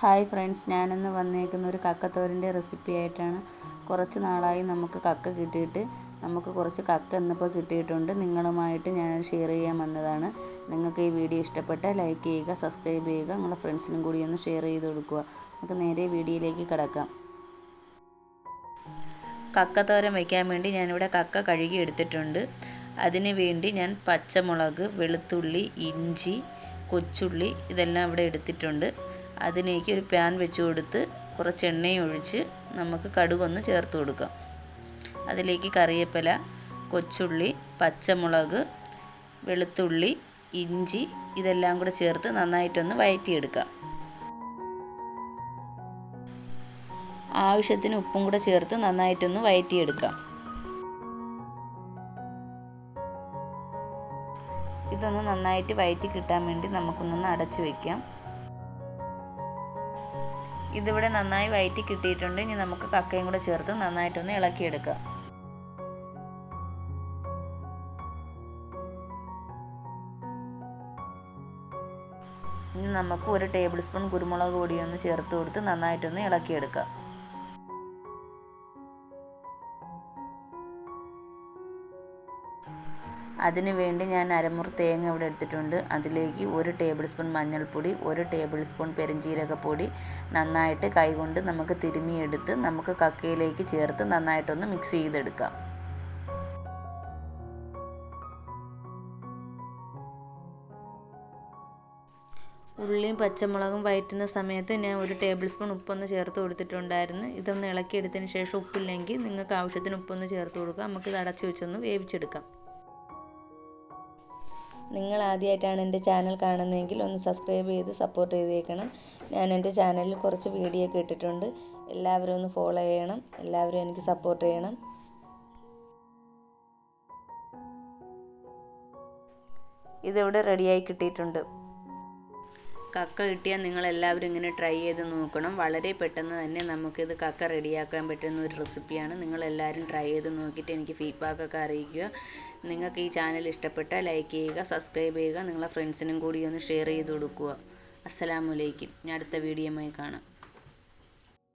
Hi friends ഞാനിന്ന് വന്നേക്കുന്ന ഒരു കക്കത്തോരന്റെ റെസിപ്പി ആയിട്ടാണ്. കുറച്ച് നാളായി നമുക്ക് കക്ക കിട്ടിയിട്ട് നമുക്ക് കുറച്ച് കക്ക ഇന്നിപ്പോൾ കിട്ടിയിട്ടുണ്ട്. നിങ്ങളുമായിട്ട് ഞാൻ ഷെയർ ചെയ്യാൻ വന്നതാണ്. നിങ്ങൾക്ക് ഈ വീഡിയോ ഇഷ്ടപ്പെട്ടാൽ ലൈക്ക് ചെയ്യുക സബ്സ്ക്രൈബ് ചെയ്യുക നിങ്ങളുടെ ഫ്രണ്ട്സിനും കൂടി ഒന്ന് ഷെയർ ചെയ്ത് കൊടുക്കുക. നമുക്ക് നേരെ വീഡിയോയിലേക്ക് കിടക്കാം. കക്കത്തോരൻ വയ്ക്കാൻ വേണ്ടി ഞാനിവിടെ കക്ക കഴുകി എടുത്തിട്ടുണ്ട്. അതിന് വേണ്ടി ഞാൻ പച്ചമുളക് വെളുത്തുള്ളി ഇഞ്ചി കൊച്ചുള്ളി ഇതെല്ലാം ഇവിടെ എടുത്തിട്ടുണ്ട്. അതിലേക്ക് ഒരു പാൻ വെച്ച് കൊടുത്ത് കുറച്ച് എണ്ണയും ഒഴിച്ച് നമുക്ക് കടുകൊന്ന് ചേർത്ത് കൊടുക്കാം. അതിലേക്ക് കറിവേപ്പില കൊച്ചുള്ളി പച്ചമുളക് വെളുത്തുള്ളി ഇഞ്ചി ഇതെല്ലാം കൂടെ ചേർത്ത് നന്നായിട്ടൊന്ന് വഴറ്റിയെടുക്കാം ആവശ്യത്തിന് ഉപ്പും കൂടെ ചേർത്ത് നന്നായിട്ടൊന്ന് വഴറ്റിയെടുക്കാം ഇതൊന്ന് നന്നായിട്ട് വഴറ്റി കിട്ടാൻ വേണ്ടി നമുക്കൊന്നൊന്ന് അടച്ചു വയ്ക്കാം ഇതിവിടെ നന്നായി വയറ്റി കിട്ടിയിട്ടുണ്ട്. ഇനി നമുക്ക് കക്കയും കൂടെ ചേർത്ത് നന്നായിട്ടൊന്ന് ഇളക്കിയെടുക്കാം. ഇനി നമുക്ക് ഒരു ടേബിൾ സ്പൂൺ കുരുമുളക് പൊടിയൊന്ന് ചേർത്ത് കൊടുത്ത് നന്നായിട്ടൊന്ന് ഇളക്കിയെടുക്കാം. അതിന് വേണ്ടി ഞാൻ അരമുറി തേങ്ങ ഇവിടെ എടുത്തിട്ടുണ്ട്. അതിലേക്ക് ഒരു ടേബിൾ സ്പൂൺ മഞ്ഞൾപ്പൊടി ഒരു ടേബിൾ സ്പൂൺ പെരിഞ്ചീരകപ്പൊടി നന്നായിട്ട് കൈകൊണ്ട് നമുക്ക് തിരുമിയെടുത്ത് നമുക്ക് കക്കയിലേക്ക് ചേർത്ത് നന്നായിട്ടൊന്ന് മിക്സ് ചെയ്തെടുക്കാം. ഉള്ളിയും പച്ചമുളകും വയറ്റുന്ന സമയത്ത് ഞാൻ ഒരു ടേബിൾ സ്പൂൺ ഉപ്പൊന്ന് ചേർത്ത് കൊടുത്തിട്ടുണ്ടായിരുന്നു. ഇതൊന്ന് ഇളക്കിയെടുത്തതിന് ശേഷം ഉപ്പില്ലെങ്കിൽ നിങ്ങൾക്ക് ആവശ്യത്തിന് ഉപ്പൊന്ന് ചേർത്ത് കൊടുക്കുക നമുക്കിത് അടച്ചു വെച്ചൊന്ന് വേവിച്ചെടുക്കാം. നിങ്ങൾ ആദ്യമായിട്ടാണ് എന്റെ ചാനൽ കാണുന്നതെങ്കിൽ ഒന്ന് സബ്സ്ക്രൈബ് ചെയ്ത് സപ്പോർട്ട് ചെയ്തേക്കണം. ഞാൻ എന്റെ ചാനലിൽ കുറച്ച് വീഡിയോ ഒക്കെ ഇട്ടിട്ടുണ്ട്. എല്ലാവരും ഒന്ന് ഫോളോ ചെയ്യണം. എല്ലാവരും എനിക്ക് സപ്പോർട്ട് ചെയ്യണം. ഇതിവിടെ റെഡിയായി കിട്ടിയിട്ടുണ്ട്? കക്ക കിട്ടിയാൽ നിങ്ങൾ എല്ലാവരും ഇങ്ങനെ ട്രൈ ചെയ്ത് നോക്കണം. വളരെ പെട്ടെന്ന് തന്നെ നമുക്കിത് കക്ക റെഡിയാക്കാൻ പറ്റുന്ന ഒരു റെസിപ്പിയാണ് നിങ്ങൾ എല്ലാവരും ട്രൈ ചെയ്ത് നോക്കിയിട്ട് എനിക്ക് ഫീഡ്ബാക്കൊക്കെ അറിയിക്കുക. നിങ്ങൾക്ക് ഈ ചാനൽ ഇഷ്ടപ്പെട്ടാൽ ലൈക്ക് ചെയ്യുക സബ്സ്ക്രൈബ് ചെയ്യുക നിങ്ങളെ ഫ്രണ്ട്സിനും കൂടി ഒന്ന് ഷെയർ ചെയ്ത് കൊടുക്കുക. അസ്സലാമലൈക്കും ഞാൻ അടുത്ത വീഡിയോയുമായി കാണാം.